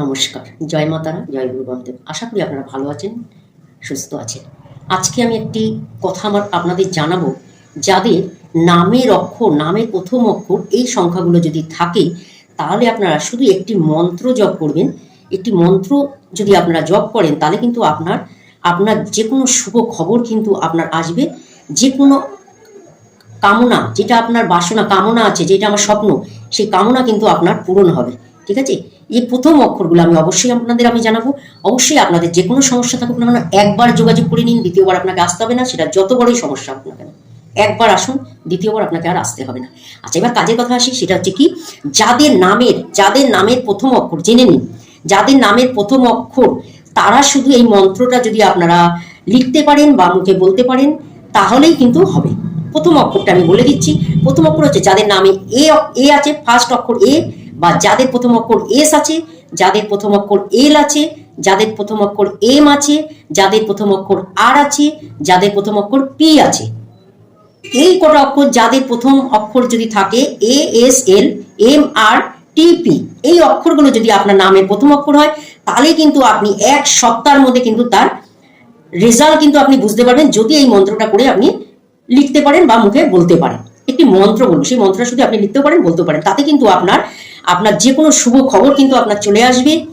নমস্কার। জয় মাতারা, জয় গুরু আশা করি আপনারা ভালো আছেন, সুস্থ আছেন। আজকে আমি একটি কথা আমার আপনাদের জানাব, যাদের নামের অক্ষর, নামের প্রথম অক্ষর এই সংখ্যাগুলো যদি থাকে, তাহলে আপনারা শুধু একটি মন্ত্র জপ করবেন। একটি মন্ত্র যদি আপনারা জপ করেন, তাহলে কিন্তু আপনার আপনার যে কোনো শুভ খবর কিন্তু আপনার আসবে। যে কোনো কামনা, যেটা আপনার বাসনা, কামনা আছে, যেটা আমার স্বপ্ন, সেই কামনা কিন্তু আপনার পূরণ হবে। ঠিক আছে? এই প্রথম অক্ষরগুলো আমি অবশ্যই আপনাদের আমি জানাব। অবশ্যই আপনাদের যে কোনো সমস্যা থাকুক না একবার যোগাযোগ করে নিন, দ্বিতীয়বার আপনাকে আসতে হবে না, সেটা যত বড়ই সমস্যা হোক না কেন। একবার আসুন, দ্বিতীয়বার আপনাকে আর আসতে হবে না। আচ্ছা এবার কাজের কথা আসি, সেটা হচ্ছে কি, যাদের নামের যাদের নামের প্রথম অক্ষর, জেনে নিন, যাদের নামের প্রথম অক্ষর, তারা শুধু এই মন্ত্রটা যদি আপনারা লিখতে পারেন বা মুখে বলতে পারেন, তাহলেই কিন্তু হবে। প্রথম অক্ষরটা আমি বলে দিচ্ছি, প্রথম অক্ষর হচ্ছে যাদের নামে এ এ আছে ফার্স্ট অক্ষর এ বা যাদের প্রথম অক্ষর এস আছে, যাদের প্রথম অক্ষর এল আছে, যাদের প্রথম অক্ষর এম আছে, যাদের প্রথম অক্ষর আর আছে, যাদের প্রথম অক্ষর পি আছে। এই কটা অক্ষর যাদের প্রথম অক্ষর যদি থাকে এ এস এল এম আর টিপি এই অক্ষরগুলো যদি আপনার নামের প্রথম অক্ষর হয়, তাহলে কিন্তু আপনি এক সপ্তাহের মধ্যে কিন্তু তার রেজাল্ট কিন্তু আপনি বুঝতে পারবেন, যদি এই মন্ত্রটা করে আপনি লিখতে পারেন বা মুখে বলতে পারেন। একটি মন্ত্র বলুন, সেই মন্ত্রটা শুধু আপনি লিখতে পারেন বলতে পারেন। তাতে কিন্তু আপনার আপনার যে কোনো শুভ খবর কিন্তু আপনার চলে আসবে।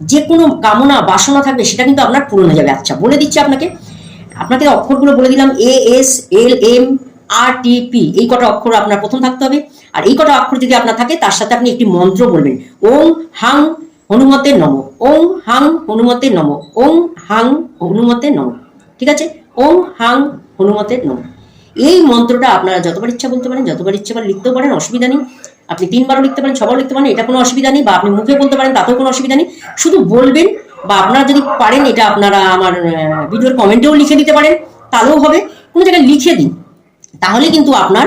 যে কোনো কামনা, বাসনা থাকবে সেটা কিন্তু আপনার পূরণ হয়ে যাবে। আচ্ছা বলে দিচ্ছি আপনাকে। আপনাকে অক্ষরগুলো বলে দিলাম A S L M R T P এই কটা অক্ষর আপনার প্রথম থাকতে হবে। আর এই কটা অক্ষর যদি আপনার থাকে, তার সাথে আপনি একটি মন্ত্র বলবেন। ওং হাং হনুমতে নম। ওং হাং হনুমতে নম। ওং হাং হনুমতে নম। ঠিক আছে? ওং হাং হনুমতে নম। এই মন্ত্রটা আপনারা যতবার ইচ্ছা বলতে পারেন, যতবার ইচ্ছা লিখতেও পারেন, অসুবিধা নেই। আপনি তিনবারও লিখতে পারেন, ছবারও লিখতে পারেন, এটা কোনো অসুবিধা নেই বা আপনি মুখে বলতে পারেন, তাতেও কোনো অসুবিধা নেই। শুধু বলবেন বা আপনারা যদি পারেন এটা আপনারা আমার ভিডিওর কমেন্টেও লিখে দিতে পারেন, তাহলেও হবে। কোনো জায়গায় লিখে দিন, তাহলে কিন্তু আপনার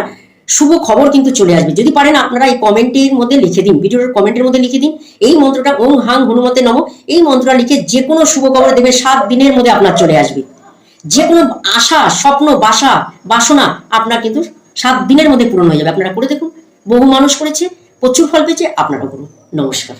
শুভ খবর কিন্তু চলে আসবে। যদি পারেন আপনারা এই কমেন্টের মধ্যে লিখে দিন, ভিডিওর কমেন্টের মধ্যে লিখে দিন, এই মন্ত্রটা ওং হাং হনুমতে নম, এই মন্ত্রটা লিখে যে কোনো শুভ খবর দেবে, সাত দিনের মধ্যে আপনার চলে আসবে। যে কোনো আশা, স্বপ্ন, বাসা, বাসনা আপনার কিন্তু সাত দিনের মধ্যে পূরণ হয়ে যাবে। আপনারা করে দেখুন। বহু মানুষ করেছে প্রচুর ফল পেয়েছে আপনারা করুন নমস্কার।